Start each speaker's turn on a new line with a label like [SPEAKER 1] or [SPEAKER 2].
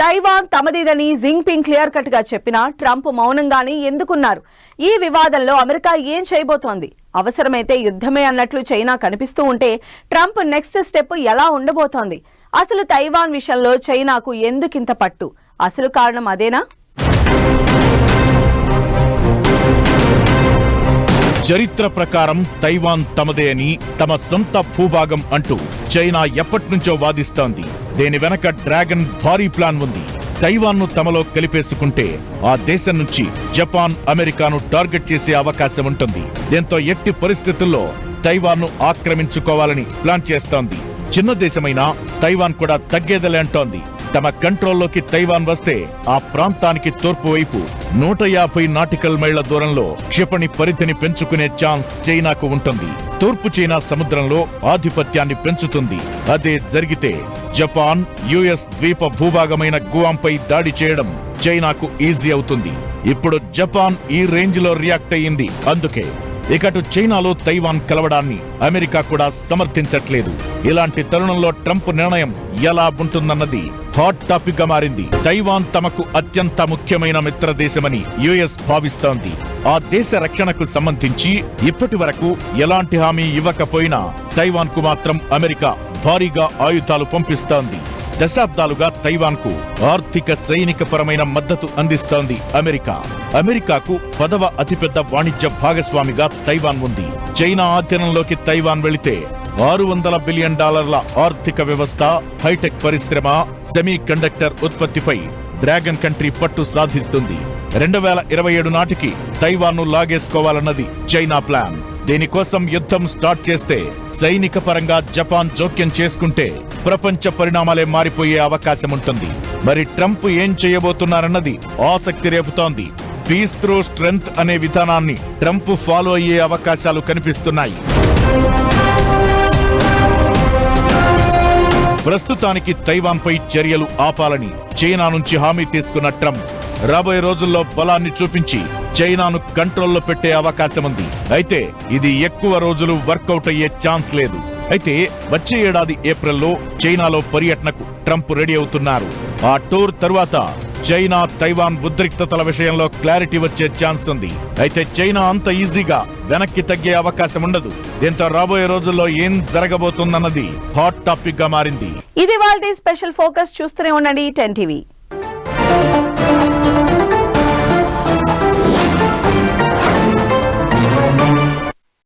[SPEAKER 1] Taiwan తమదిదని Jinping clear కట్గా చెప్పినా Trump మౌనంగానే ఎందుకున్నారు? ఈ వివాదంలో అమెరికా ఏం చేయబోతోంది? అవసరమైతే యుద్ధమే అన్నట్లు చైనా కనిపిస్తూ ఉంటే ట్రంప్ నెక్స్ట్ స్టెప్ ఎలా ఉండబోతోంది? అసలు తైవాన్ విషయంలో చైనాకు ఎందుకింత పట్టు? అసలు కారణం అదేనా?
[SPEAKER 2] చరిత్ర ప్రకారం తైవాన్ తమదే అని తమ సొంత భూభాగం అంటూ చైనా ఎప్పటినుంచో వాదిస్తోంది. దీని వెనక డ్రాగన్ భారీ ప్లాన్ ఉంది తైవాన్ను తమలో కలిపేసుకుంటే ఆ దేశం నుంచి జపాన్ అమెరికాను టార్గెట్ చేసే అవకాశం ఉంటుంది. దీంతో ఎట్టి పరిస్థితుల్లో తైవాన్ను ఆక్రమించుకోవాలని ప్లాన్ చేస్తోంది. చిన్న దేశమైనా తైవాన్ కూడా తగ్గేదలే అంటోంది. తమ కంట్రోల్లోకి తైవాన్ వస్తే ఆ ప్రాంతానికి తూర్పు వైపు నూట యాభై నాటికల్ మైళ్ళ దూరంలో క్షిపణి పరిధిని పెంచుకునే ఛాన్స్ చైనాకు ఉంటుంది. తూర్పు చైనా సముద్రంలో ఆధిపత్యాన్ని పెంచుతుంది. అదే జరిగితే జపాన్ యుఎస్ ద్వీప భూభాగమైన గువాంపై దాడి చేయడం చైనాకు ఈజీ అవుతుంది. ఇప్పుడు జపాన్ ఈ రేంజ్లో రియాక్ట్ అయ్యింది. అందుకే ఇకటు చైనాలో తైవాన్ కలవడాన్ని అమెరికా కూడా సమర్థించట్లేదు. ఇలాంటి తరుణంలో ట్రంప్ నిర్ణయం ఎలా ఉంటుందన్నది హాట్ టాపిక్గా మారింది. తైవాన్ తమకు అత్యంత ముఖ్యమైన మిత్ర దేశమని యుఎస్ భావిస్తోంది. ఆ దేశ రక్షణకు సంబంధించి ఇప్పటి వరకు ఎలాంటి హామీ ఇవ్వకపోయినా తైవాన్కు మాత్రం అమెరికా భారీగా ఆయుధాలు పంపిస్తోంది. దశాబ్దాలుగా తైవాన్కు ఆర్థిక సైనిక పరమైన మద్దతు అందిస్తోంది అమెరికా. అమెరికాకు పదవ అతిపెద్ద వాణిజ్య భాగస్వామిగా తైవాన్ ఉంది. చైనా ఆధీనంలోకి తైవాన్ వెళితే ఆరు వందల బిలియన్ డాలర్ల ఆర్థిక వ్యవస్థ హైటెక్ పరిశ్రమ సెమీ కండక్టర్ ఉత్పత్తిపై డ్రాగన్ కంట్రీ పట్టు సాధిస్తుంది. రెండు వేల ఇరవై ఏడు నాటికి తైవాన్ను లాగేసుకోవాలన్నది చైనా ప్లాన్. దీనికోసం యుద్ధం స్టార్ట్ చేస్తే సైనిక పరంగా జపాన్ జోక్యం చేసుకుంటే ప్రపంచ పరిణామాలే మారిపోయే అవకాశం ఉంటుంది మరి ట్రంప్ ఏం చేయబోతున్నారన్నది ఆసక్తి రేపుతోంది. పీస్ త్రూ స్ట్రెంగ్త్ అనే విధానాన్ని ట్రంప్ ఫాలో అయ్యే అవకాశాలు కనిపిస్తున్నాయి. ప్రస్తుతానికి తైవాన్ పై చర్యలు ఆపాలని చైనా నుంచి హామీ తీసుకున్న ట్రంప్ రాబోయే రోజుల్లో బలాన్ని చూపించి చైనాను కంట్రోల్లో పెట్టే అవకాశం ఉంది అయితే ఇది ఎక్కువ రోజులు వర్కౌట్ అయ్యే ఛాన్స్ లేదు. అయితే వచ్చే ఏడాది ఏప్రిల్లో చైనాలో పర్యటనకు ట్రంప్ రెడీ అవుతున్నారు. ఆ టూర్ తరువాత చైనా తైవాన్ ఉద్రిక్తతల విషయంలో క్లారిటీ వచ్చే ఛాన్స్ ఉంది. అయితే చైనా అంత ఈజీగా వెనక్కి తగ్గే అవకాశం ఉండదు. దీంతో రాబోయే రోజుల్లో ఏం జరగబోతుందన్నది హాట్ టాపిక్గా మారింది.
[SPEAKER 1] ఇది వాళ్ళ స్పెషల్ ఫోకస్. చూస్తూనే ఉండండి టెన్ టీవీ.